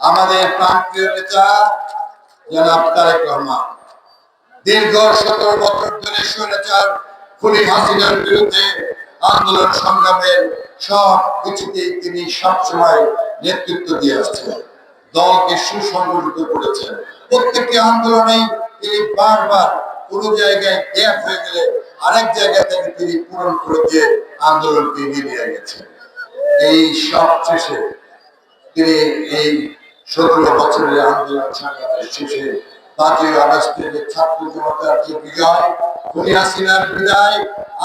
আমাদের প্রান্তীয় নেতা দীর্ঘ সতেরো বছর ধরে স্বৈরাচার, খুনি হাসিনার বিরুদ্ধে আন্দোলন সংগ্রামের সব কিছুতে তিনি সবসময় নেতৃত্ব দিয়ে আসছেন। দলকে সুসংগঠিত করেছেন। প্রত্যেকটি আন্দোলনেই তিনি বারবার কোনো জায়গায় গ্যাপ হয়ে গেলে আরেক জায়গা থেকে তিনি পূরণ করে দিয়ে আন্দোলনকে এগিয়ে নিয়ে গেছেন। এই সব শেষে তিনি এই সতেরো বছরের আন্দোলন সংগ্রামের শেষে পাঁচই আগস্টের ছাত্র জনতার যে বিজয়, খুনি হাসিনার বিদায়,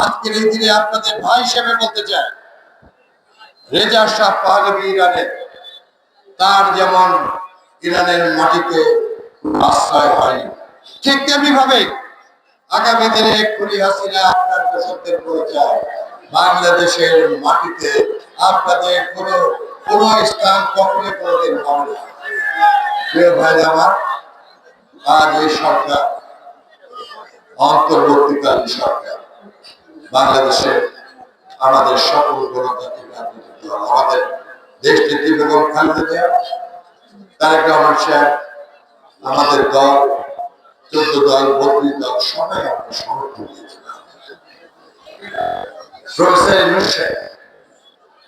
আজকের এই দিনে আপনাদের ভাই হিসেবে বলতে চাই, রেজা শাহ পাহলবি ইরানের তার যেমন ইরানের মাটিতে আশ্রয় হয় ঠিক তেমনি ভাবে আগামী দিনে খুনি হাসিনা আপনার দোষকদের পরিচয়, বাংলাদেশের মাটিতে আপনাদের কোন কোন স্থান কখনো কোনোদিন হবে না। ভাই আমার, আজ এই সরকার, অন্তর্বর্তীকালীন সরকার বাংলাদেশের আমাদের সকল গণতান্ত্রিক আমাদের দেশ নেত্রী বেগম খালেদা তারেক রহমান সাহেব, আমাদের দল, চোদ্দ দল, বত্রিশ দল, সবাই আমরা সমর্থন দিয়েছিলাম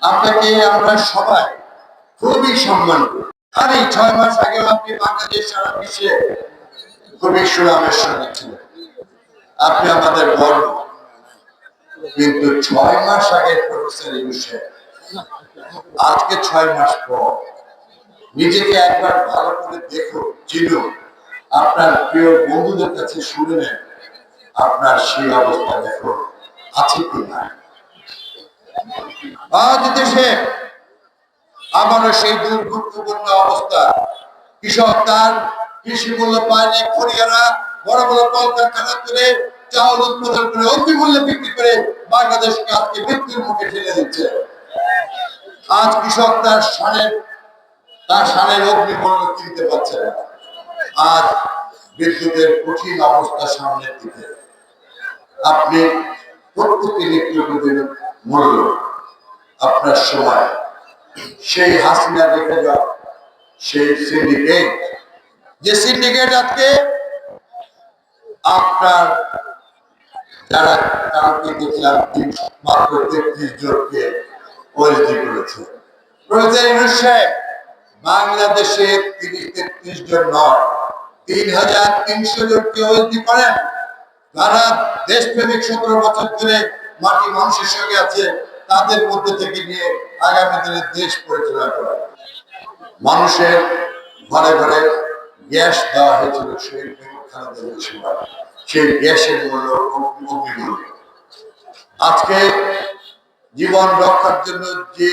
আপনাকে আমরা সবাই খুবই সম্মান করি। আর এই ছয় মাস আগে আপনি বাংলাদেশ সারা বিশ্বে খুবই সুনামের সঙ্গে ছিলেন। আপনি আমাদের গর্ব কিন্তু ছয় মাস আগে প্রফেসর ইউনুস আজকে ছয় মাস পর নিজেকে একবার ভালো করে দেখো চিনো আপনার প্রিয় বন্ধুদের কাছে শুনে নেন, আপনার সেই অবস্থা দেখো আছে কি না আজ দেশে আবারও সেই দুর্ভিক্ষপূর্ণ অবস্থা। কৃষক তার কৃষি মূল্য পায়নি খড়িয়ারা বড় বড় কলকারখানা করে চাউল উৎপাদন করে অতি মূল্যে বিক্রি করে বাংলাদেশকে আজকে মৃত্যুর মুখে ঠেলে দিচ্ছে। আজ কৃষক তার সারের তার সানের অগ্নিমূল্য কিনতে পারছে না। আজ বিদ্যুতের কঠিন অবস্থা সামনের দিকে। আপনি প্রত্যেকটি নিত্যদিনের মূল্য আপনার সময় সেই হাসিনা রেখে যাও সেই সিন্ডিকেট যে সিন্ডিকেট আজকে আপনার যারা কালকে দেখলাম তিন, মাত্র তেত্রিশ জনকে ওএসডি করেছে। বাংলাদেশে তিরিশ তেত্রিশ জন নয়, তিন হাজার তিনশো জনকে ওএসডি করেন। যারা দেশপ্রেমিক সতেরো বছর ধরে মাটি মানুষের সঙ্গে আছে তাদের মধ্যে থেকে নিয়ে আগামী দিনে দেশ পরিচালনা করে। মানুষের ঘরে ঘরে গ্যাস দেওয়া হয়েছিল সেই সময় সেই গ্যাসের মূল্য অগ্নিমূল্য আজকে জীবন রক্ষার জন্য যে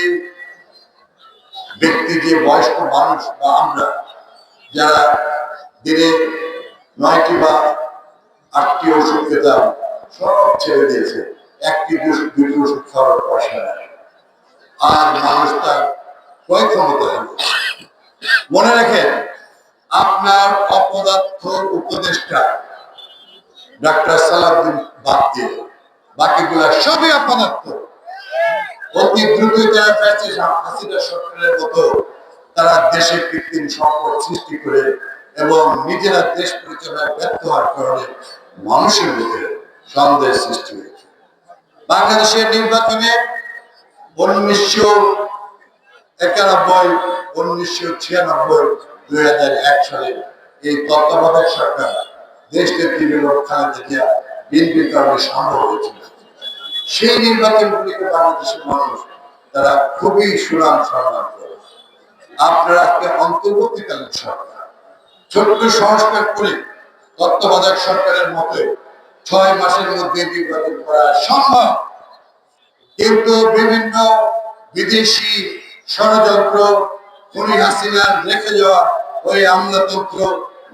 ব্যক্তি, যে বয়স্ক মানুষ বা আমরা, যারা দিনে নয়টি বা আটটি ওষুধ খেতাম, সব ছেড়ে দিয়েছে। একটি ওষুধ দুটি ওষুধ খাওয়ার পয়সা নেই আর মানুষ তার ক্রয় ক্ষমতা নেই। মনে রাখেন, আপনার অপদার্থ উপদেষ্টা ডাক্তার সালাউদ্দিন বাদ দিয়ে বাকিগুলা সবই অপদার্থ। অতি দ্রুত যারা ফ্যাসিস্ট হাসিনা সরকারের মতো তারা দেশে কৃত্রিম সম্পদ সৃষ্টি করে এবং নিজেরা দেশ পরিচালনায় ব্যর্থ হওয়ার কারণে মানুষের মধ্যে সন্দেহ সৃষ্টি হয়েছে। বাংলাদেশের নির্বাচনে উনিশশো একানব্বই, উনিশশো ছিয়ানব্বই, দুই হাজার এক সালে এই তত্ত্বাবধায়ক সরকার দেশকে তৃণমূল খালেদা জিয়া বিএনপির কারণে সম্ভব হয়েছিল সেই নির্বাচনগুলিকে বাংলাদেশের মানুষ তারা খুবই সুনাম সম্মান করে। আপনারা আজকে অন্তর্বর্তীকালীন সরকার। ছোট্ট সংস্কার করে তত্ত্বাবধায়ক সরকারের মতো ছয় মাসের মধ্যে নির্বাচন করা সম্ভব। কিন্তু বিভিন্ন বিদেশি ষড়যন্ত্র, খুনি হাসিনার রেখে যাওয়া ওই আমলাতন্ত্র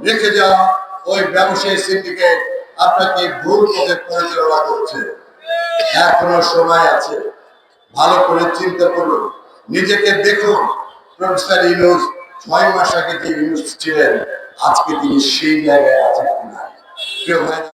রেখে যাওয়া ওই ব্যবসায়ী সিন্ডিকেট আপনাকে ভুল পথে পরিচালনা করছে। এখনও সময় আছে। ভালো করে চিন্তা করুন। নিজেকে দেখুন। প্রফেসর ইউনুস, ছয় মাস আগে যে ইউনুস ছিলেন, আজকে তিনি সেই জায়গায় আছেন কিনা? প্রিয় ভাই